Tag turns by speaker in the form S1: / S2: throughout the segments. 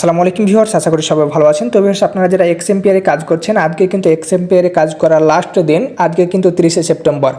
S1: আসসালামু আলাইকুম ভিউয়ার্স, আশা করি সবাই ভালো আছেন। তো ভিউয়ার্স, আপনারা যারা এক্স এমপিআরে কাজ করছেন, আজকে কিন্তু এক্স এমপিআরে কাজ করার লাস্ট দিন, আজকে কিন্তু তিরিশে সেপ্টেম্বর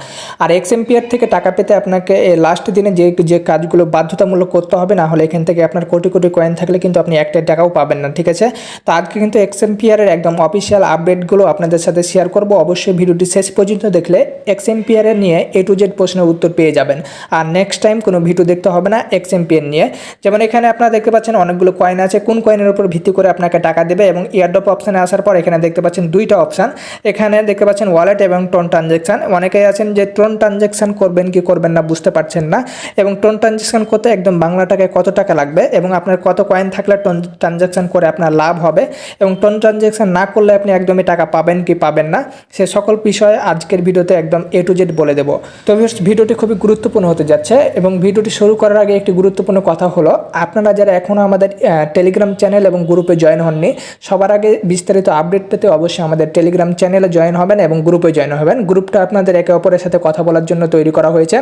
S1: আর এক্স এমপিআর থেকে টাকা পেতে আপনাকে লাস্ট দিনে যে যে কাজগুলো বাধ্যতামূলক করতে হবে, না হলে এখান থেকে আপনার কোটি কোটি কয়েন থাকলে কিন্তু আপনি একটা টাকাও পাবেন না, ঠিক আছে? তো আজকে কিন্তু এক্স এমপিআরের একদম অফিসিয়াল আপডেটগুলো আপনাদের সাথে শেয়ার করব। অবশ্যই ভিডিওটি শেষ পর্যন্ত দেখলে এক্স এমপিআরের নিয়ে এ টু জেড প্রশ্নের উত্তর পেয়ে যাবেন। আর নেক্সট টাইম কোনো ভিডিও দেখতে হবে না এক্স এমপিআর নিয়ে। যেমন এখানে আপনারা দেখতে পাচ্ছেন অনেকগুলো কয়েন আছে। কোন কয়েনের উপর ভিত্তি করে আপনাকে টাকা দেবে এবং ইয়ারডপ অপশানে আসার পর এখানে দেখতে পাচ্ছেন দুইটা অপশান এখানে দেখতে পাচ্ছেন ওয়ালেট এবং টোন ট্রানজ্যাকশান অনেকেই আছেন যে টোন ট্রানজ্যাকশান করবেন কি করবেন না বুঝতে পারছেন না এবং টোন ট্রানজ্যাকশান করতে একদম বাংলা টাকায় কত টাকা লাগবে এবং আপনার কত কয়েন থাকলে টোন ট্রানজ্যাকশান করে আপনার লাভ হবে এবং টোন ট্রানজ্যাকশান না করলে আপনি একদমই টাকা পাবেন কি পাবেন না। সে সকল বিষয়ে আজকের ভিডিওতে একদম এ টু জেড বলে দেবো। তো ভিডিওটি খুবই গুরুত্বপূর্ণ হতে যাচ্ছে এবং ভিডিওটি শুরু করার আগে একটি গুরুত্বপূর্ণ কথা হলো, আপনারা যারা এখনও আমাদের টেলিগ্রাম চ্যানেল এবং গ্রুপে জয়েন হননি। সবার আগে বিস্তারিত আপডেট পেতে অবশ্যই আমাদের টেলিগ্রাম চ্যানেলে জয়েন হবেন এবং গ্রুপে জয়েন হবেন। গ্রুপটা আপনাদের একে অপরের সাথে কথা বলার জন্য তৈরি করা হয়েছে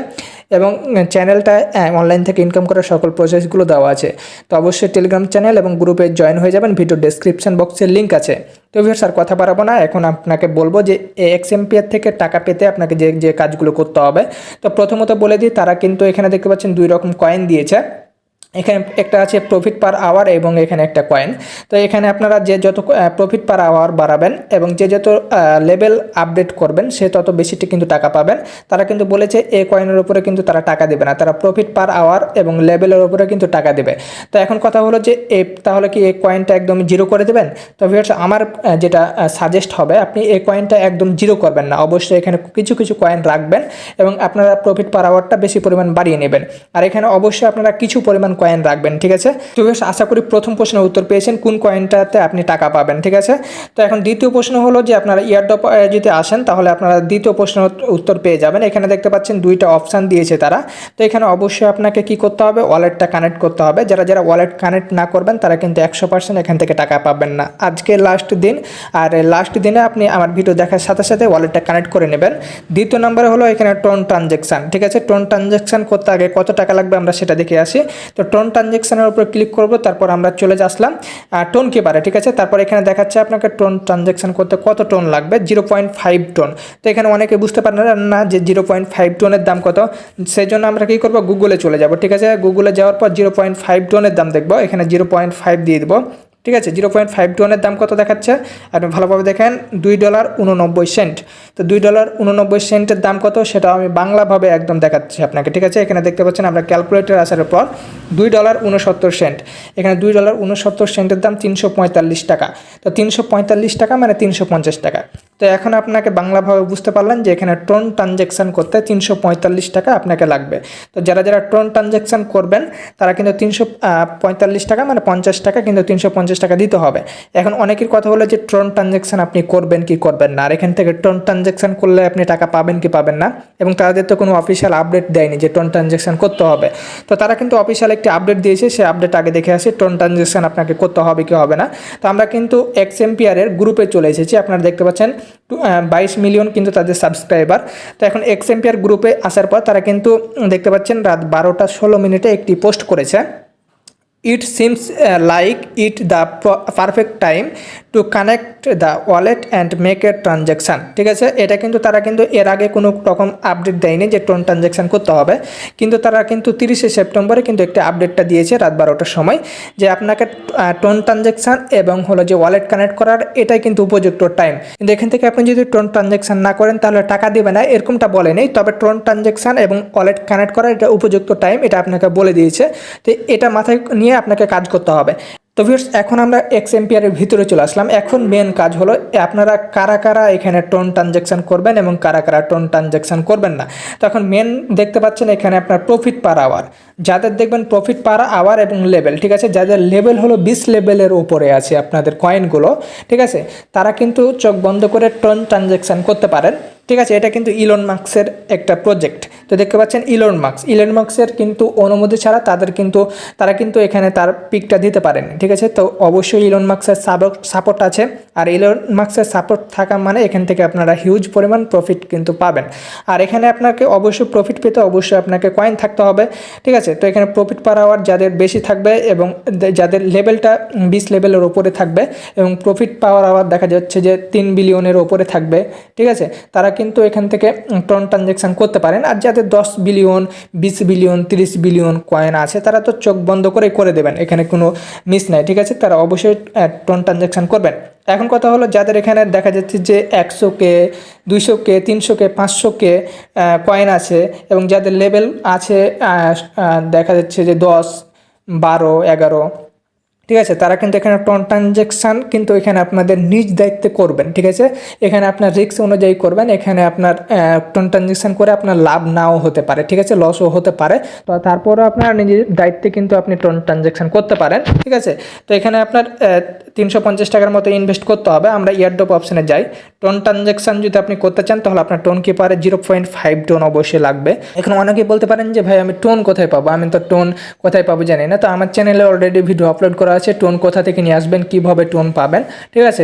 S1: এবং চ্যানেলটা অনলাইন থেকে ইনকাম করার সকল প্রসেসগুলো দেওয়া আছে। তো অবশ্যই টেলিগ্রাম চ্যানেল এবং গ্রুপে জয়েন হয়ে যাবেন। ভিডিও ডেসক্রিপশন বক্সের লিঙ্ক আছে। তো ভিউয়ার্স আর কথা বাড়াবো না। এখন আপনাকে বলব যে এক্স এমপিআর থেকে টাকা পেতে আপনাকে যে যে কাজগুলো করতে হবে। তো প্রথমত বলে দিই, তারা কিন্তু এখানে দেখতে পাচ্ছেন দুই রকম কয়েন দিয়েছে। এখানে একটা আছে প্রফিট পার আওয়ার এবং এখানে একটা কয়েন তো এখানে আপনারা যে যত প্রফিট পার আওয়ার বাড়াবেন এবং যে যত লেভেল আপডেট করবেন, সে তত বেশিটি কিন্তু টাকা পাবেন। তারা কিন্তু বলেছে এই কয়েনের উপরে কিন্তু তারা টাকা দেবে না। তারা প্রফিট পার আওয়ার এবং লেভেলের উপরে কিন্তু টাকা দেবে। তো এখন কথা হলো যে এ তাহলে কি এই কয়েনটা একদম জিরো করে দেবেন? তো ভিউয়ার্স আমার যেটা সাজেস্ট হবে, আপনি এই কয়েনটা একদম জিরো করবেন না। অবশ্যই এখানে কিছু কিছু কয়েন রাখবেন এবং আপনারা প্রফিট পার আওয়ারটা বেশি পরিমাণ বাড়িয়ে নেবেন। আর এখানে অবশ্যই আপনারা কিছু পরিমাণ কয়েন রাখবেন, ঠিক আছে? তো বেশ, আশা করি প্রথম প্রশ্নের উত্তর পেয়েছেন, কোন কয়েনটাতে আপনি টাকা পাবেন, ঠিক আছে? তো এখন দ্বিতীয় প্রশ্ন হলো যে আপনারা ইয়ারডপ যদি আসেন, তাহলে আপনারা দ্বিতীয় প্রশ্নের উত্তর পেয়ে যাবেন। এখানে দেখতে পাচ্ছেন দুইটা অপশান দিয়েছে তারা। তো এখানে অবশ্যই আপনাকে কি করতে হবে? ওয়ালেটটা কানেক্ট করতে হবে। যারা যারা ওয়ালেট কানেক্ট না করবেন, তারা কিন্তু একশো পার্সেন্ট এখান থেকে টাকা পাবেন না। আজকে লাস্ট দিন, আর লাস্ট দিনে আপনি আমার ভিডিও দেখার সাথে সাথে ওয়ালেটটা কানেক্ট করে নেবেন। দ্বিতীয় নম্বরে হলো এখানে টোন ট্রানজ্যাকশান ঠিক আছে? টোন ট্রানজ্যাকশান করতে আগে কত টাকা লাগবে আমরা সেটা দেখে আসি। তো টোন ট্রানজ্যাকশানের উপর ক্লিক করব, তারপর আমরা চলে আসলাম টোন কিপারে ঠিক আছে? তারপর এখানে দেখাচ্ছে আপনাকে টোন ট্রানজ্যাকশান করতে কত টোন লাগবে? জিরো পয়েন্ট ফাইভ টোন তো এখানে অনেকে বুঝতে পারেন না যে জিরো পয়েন্ট ফাইভ টোনের দাম কত। সেই জন্য আমরা কী করব? গুগলে চলে যাব, ঠিক আছে? গুগলে যাওয়ার পর জিরো পয়েন্ট ফাইভ টোনের দাম দেখব, এখানে জিরো পয়েন্ট ফাইভ দিয়ে দেবো, ঠিক আছে? জিরো পয়েন্ট ফাইভ টোনের দাম কত দেখাচ্ছে? আপনি ভালোভাবে দেখেন, দুই ডলার উননব্বই সেন্ট তো দুই ডলার উননব্বই সেন্টের দাম কত? সেটা আমি বাংলাভাবে একদম দেখাচ্ছি আপনাকে, ঠিক আছে? এখানে দেখতে পাচ্ছেন আমরা ক্যালকুলেটর আসার পর দুই ডলার উনসত্তর সেন্ট এখানে দুই ডলার উনসত্তর সেন্টের দাম তিনশো পঁয়তাল্লিশ টাকা। তো তিনশো পঁয়তাল্লিশ টাকা মানে তিনশো পঞ্চাশ টাকা। তো এখন আপনাকে বাংলাভাবে বুঝতে পারলেন যে এখানে টোন ট্রানজ্যাকশান করতে তিনশো পঁয়তাল্লিশ টাকা আপনাকে লাগবে। তো যারা যারা টোন ট্রানজ্যাকশান করবেন, তারা কিন্তু তিনশো পঁয়তাল্লিশ টাকা মানে পঞ্চাশ টাকা কিন্তু তিনশো পঞ্চাশ টাকা দিতে হবে। এখন অনেকের কথা হলো যে টোন ট্রানজ্যাকশান আপনি করবেন কি করবেন না, আর এখান থেকে টোন ট্রানজ্যাকশান করলে আপনি টাকা পাবেন কি পাবেন না, এবং তাদের তো কোনো অফিসিয়াল আপডেট দেয়নি যে টোন ট্রানজ্যাকশান করতে হবে। তো তারা কিন্তু অফিসিয়াল একটি আপডেট দিয়েছে, সেই আপডেট আগে দেখে আসে টোন ট্রানজ্যাকশান আপনাকে করতে হবে কি হবে না। তো আমরা কিন্তু এক্স এমপিআরের গ্রুপে চলে এসেছি, আপনারা দেখতে পাচ্ছেন বাইশ মিলিয়ন কিন্তু তাদের সাবস্ক্রাইবার তো এখন এক্স এমপিআর গ্রুপে আসার পর তারা কিন্তু দেখতে পাচ্ছেন, রাত বারোটা ষোলো মিনিটে একটি পোস্ট করেছে। It seems like it the perfect time to connect the wallet and make a transaction ঠিক আছে? এটা কিন্তু তারা কিন্তু এর আগে কোনো রকম আপডেট দেয়নি যে টোন ট্রানজ্যাকশান করতে হবে। কিন্তু তারা কিন্তু তিরিশে সেপ্টেম্বরে কিন্তু একটা আপডেটটা দিয়েছে রাত বারোটার সময় যে আপনাকে টোন ট্রানজ্যাকশান এবং হলো যে ওয়ালেট কানেক্ট করার এটাই কিন্তু উপযুক্ত টাইম কিন্তু এখান থেকে আপনি যদি টোন ট্রানজ্যাকশান না করেন তাহলে টাকা দেবে না, এরকমটা বলে নেই। তবে টোন ট্রানজ্যাকশান এবং ওয়ালেট কানেক্ট করার এটা উপযুক্ত টাইম এটা আপনাকে বলে দিয়েছে। তো এটা মাথায় নিয়ে আপনাকে কাজ করতে হবে। তো ভিউয়ার্স এখন আমরা এক্স এমপিআরের ভিতরে চলে আসলাম। এখন মেন কাজ হলো আপনারা কারা কারা এখানে টোন ট্রানজ্যাকশান করবেন এবং কারা কারা টোন ট্রানজ্যাকশান করবেন না? তো এখন মেন দেখতে পাচ্ছেন এখানে আপনার প্রফিট পার আওয়ার যাদের দেখবেন প্রফিট পার আওয়ার এবং লেভেল ঠিক আছে? যাদের লেভেল হলো বিশ লেভেলের উপরে আছে আপনাদের কয়েনগুলো ঠিক আছে? তারা কিন্তু চোখ বন্ধ করে টোন ট্রানজ্যাকশান করতে পারেন। ঠিক আছে, এটা কিন্তু ইলন মার্কসের একটা প্রজেক্ট তো দেখতে পাচ্ছেন ইলন মার্কস ইলন মার্কসের কিন্তু অনুমতি ছাড়া তাদের কিন্তু, তারা কিন্তু এখানে তার পিকটা দিতে পারেনি, ঠিক আছে? তো অবশ্যই ইলন মার্কসের সাপোর্ট আছে। আর ইলন মার্কসের সাপোর্ট থাকা মানে এখান থেকে আপনারা হিউজ পরিমাণ প্রফিট কিন্তু পাবেন। আর এখানে আপনাকে অবশ্যই প্রফিট পেতে অবশ্যই আপনাকে কয়েন থাকতে হবে, ঠিক আছে? তো এখানে প্রফিট পার আওয়ার যাদের বেশি থাকবে এবং যাদের লেভেলটা বিশ লেভেলের ওপরে থাকবে এবং প্রফিট পাওয়ার আওয়ার দেখা যাচ্ছে যে তিন বিলিয়নের ওপরে থাকবে, ঠিক আছে? তারা কিন্তু এখান থেকে টন ট্রানজ্যাকশান করতে পারেন। আর যাদের দশ বিলিয়ন বিশ বিলিয়ন তিরিশ বিলিয়ন কয়েন আছে, তারা তো চোখ বন্ধ করে করে দেবেন। এখানে কোনো মিস নাই, ঠিক আছে? তারা অবশ্যই টন ট্রানজ্যাকশান করবেন। এখন কথা হলো, যাদের এখানে দেখা যাচ্ছে যে একশো কে দুইশো কে তিনশো কে পাঁচশো কে কয়েন আছে এবং যাদের লেভেল আছে দেখা যাচ্ছে যে দশ, বারো, এগারো ঠিক আছে? তারা কিন্তু এখানে টন ট্রানজ্যাকশান কিন্তু এখানে আপনাদের নিজ দায়িত্বে করবেন, ঠিক আছে? এখানে আপনার রিস্ক অনুযায়ী করবেন, এখানে আপনার টন ট্রানজ্যাকশান করে আপনার লাভ নাও হতে পারে, ঠিক আছে? লসও হতে পারে। তো তারপরেও আপনার নিজের দায়িত্বে কিন্তু আপনি টন ট্রানজ্যাকশান করতে পারেন, ঠিক আছে? তো এখানে আপনার তিনশো পঞ্চাশ টাকার মতো ইনভেস্ট করতে হবে। আমরা ইয়ারডপ অপশানে যাই। টোন ট্রানজ্যাকশান যদি আপনি করতে চান, তাহলে আপনার টোন কিপারে জিরো পয়েন্ট ফাইভ টোন অবশ্যই লাগবে। এখন অনেকেই বলতে পারেন যে, ভাই, আমি টোন কোথায় পাবো? আমি তো টোন কোথায় পাবো জানি না। তো আমার চ্যানেলে অলরেডি ভিডিও আপলোড করা আছে, টোন কোথা থেকে নিয়ে আসবেন, কীভাবে টোন পাবেন, ঠিক আছে?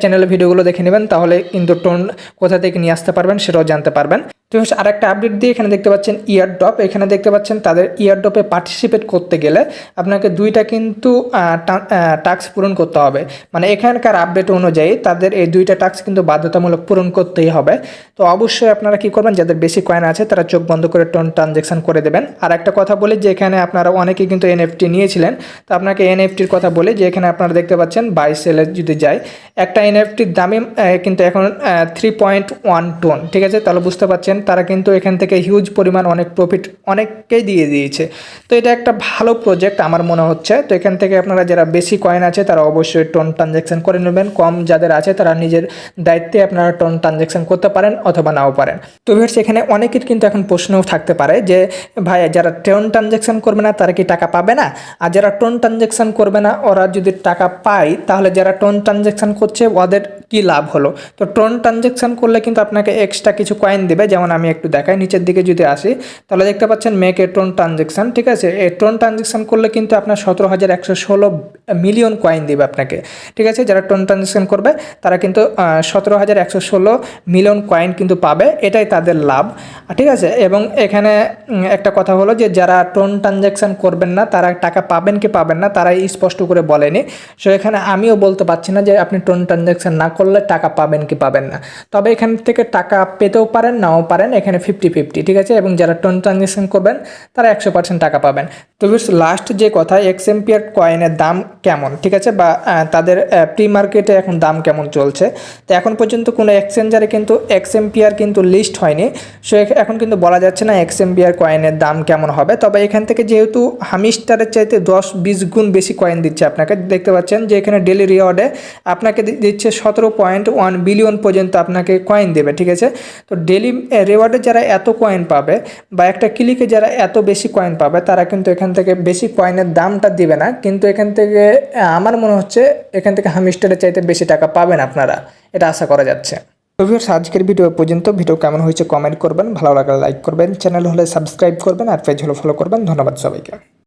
S1: চ্যানেলে ভিডিওগুলো দেখে নেবেন, তাহলে কিন্তু টোন কোথা থেকে নিয়ে আসতে পারবেন সেটাও জানতে পারবেন। তো আর একটা আপডেট দিয়ে এখানে দেখতে পাচ্ছেন ইয়ারড্রপ এখানে দেখতে পাচ্ছেন তাদের ইয়ারড্রপে পার্টিসিপেট করতে গেলে আপনাকে দুইটা কিন্তু টাস্ক পূরণ করতে হবে। মানে এখানকার আপডেট অনুযায়ী তাদের এই দুইটা টাস্ক কিন্তু বাধ্যতামূলক পূরণ করতেই হবে। তো অবশ্যই আপনারা কি করবেন, যাদের বেশি কয়েন আছে তারা চোখ বন্ধ করে টোন ট্রানজ্যাকশন করে দেবেন। আর একটা কথা বলি, যে এখানে আপনারা অনেকেই কিন্তু এনএফটি নিয়েছিলেন। তো আপনাকে এনএফটির কথা বলে, যে এখানে আপনারা দেখতে পাচ্ছেন বাই সেলে যদি যায় একটা এনএফটির দামই কিন্তু এখন থ্রি পয়েন্ট ওয়ান টোন ঠিক আছে? তাহলে বুঝতে পারছেন তারা কিন্তু এখান থেকে হিউজ পরিমাণ অনেক প্রফিট অনেককেই দিয়ে দিয়েছে। তো এটা একটা ভালো প্রজেক্ট আমার মনে হচ্ছে। তো এখান থেকে আপনারা যারা বেশি কয়েন আছে, তারা অবশ্যই টোন ট্রানজ্যাকশন করে নেবেন। কম যাদের আছে, তারা নিজের দায়িত্বে আপনারা টোন ট্রানজ্যাকশন করতে পারেন অথবা নাও পারেন। তো ভিউয়ার্স এখানে অনেকের কিন্তু এখন প্রশ্নও থাকতে পারে যে, ভাই, যারা টোন ট্রানজ্যাকশন করবে না, তারা কি টাকা পাবে না? আর যারা টোন ট্রানজ্যাকশন করবে না, ওরা যদি টাকা পায়, তাহলে যারা টোন ট্রানজ্যাকশন করছে, ওদের কি লাভ হলো? তো টোন ট্রানজ্যাকশন করলে কিন্তু আপনাকে এক্সট্রা কিছু কয়েন দেবে। যেমন আমি একটু দেখাই, নিচের দিকে যদি আসি, তাহলে দেখতে পাচ্ছেন মেক এ টোন ট্রানজ্যাকশন ঠিক আছে? এই টোন ট্রানজ্যাকশন করলে কিন্তু আপনার সতেরো হাজার একশো ষোলো মিলিয়ন কয়েন দেবে আপনাকে, ঠিক আছে? যারা টোন ট্রানজ্যাকশন করবে, তারা কিন্তু সতেরো হাজার একশো ষোলো মিলিয়ন কয়েন কিন্তু পাবে, এটাই তাদের লাভ। ঠিক আছে? এবং এখানে একটা কথা হলো যে, যারা টোন ট্রানজ্যাকশন করবেন না, তারা টাকা পাবেন কি পাবেন না তারা স্পষ্ট করে বলেনি। সো এখানে আমিও বলতে পারছি না যে, আপনি টোন ট্রানজ্যাকশন না করলে টাকা পাবেন কি পাবেন না। তবে এখান থেকে টাকা পেতেও পারেন, নাও পারেন, এখানে ফিফটি ফিফটি ঠিক আছে? এবং যারা টোন ট্রানজ্যাকশন করবেন, তারা একশো পার্সেন্ট টাকা পাবেন। তো লাস্ট যে কথা এক্সএমপিআর কয়েনের দাম কেমন, ঠিক আছে? বা তাদের প্রি মার্কেটে এখন দাম কেমন চলছে? তো এখন পর্যন্ত কোনো এক্সচেঞ্জারে কিন্তু এক্সএমপিআর কিন্তু লিস্ট হয়নি। সো এখন কিন্তু বলা যাচ্ছে না এক্সএমপিআর কয়েনের দাম কেমন হবে। তবে এখান থেকে যেহেতু হামিস্টারের চাইতে দশ বিশ গুণ বেশি কয়েন দিচ্ছে আপনাকে, দেখতে পাচ্ছেন যে এখানে ডেলি রিওয়ার্ডে আপনাকে দিচ্ছে সতেরো পয়েন্ট ওয়ান বিলিয়ন পর্যন্ত আপনাকে কয়েন দেবে, ঠিক আছে? তো ডেলি রিওয়ার্ডে যারা এত কয়েন পাবে বা একটা ক্লিকে যারা এত বেশি কয়েন পাবে, তারা কিন্তু এখান থেকে বেশি কয়েনের দামটা দিবে না, কিন্তু এখান থেকে আমার মনে হচ্ছে এখান থেকে হামিস্টারের চাইতে বেশি টাকা পাবেন আপনারা। এটা আশা করা যাচ্ছে। তো ভিউয়ার্স আজকের ভিডিও পর্যন্ত। ভিডিও কেমন হয়েছে কমেন্ট করবেন। ভালো লাগলে লাইক করবেন। চ্যানেল হলে সাবস্ক্রাইব করবেন। আর পেজ হলে ফলো করবেন। ধন্যবাদ সবাইকে।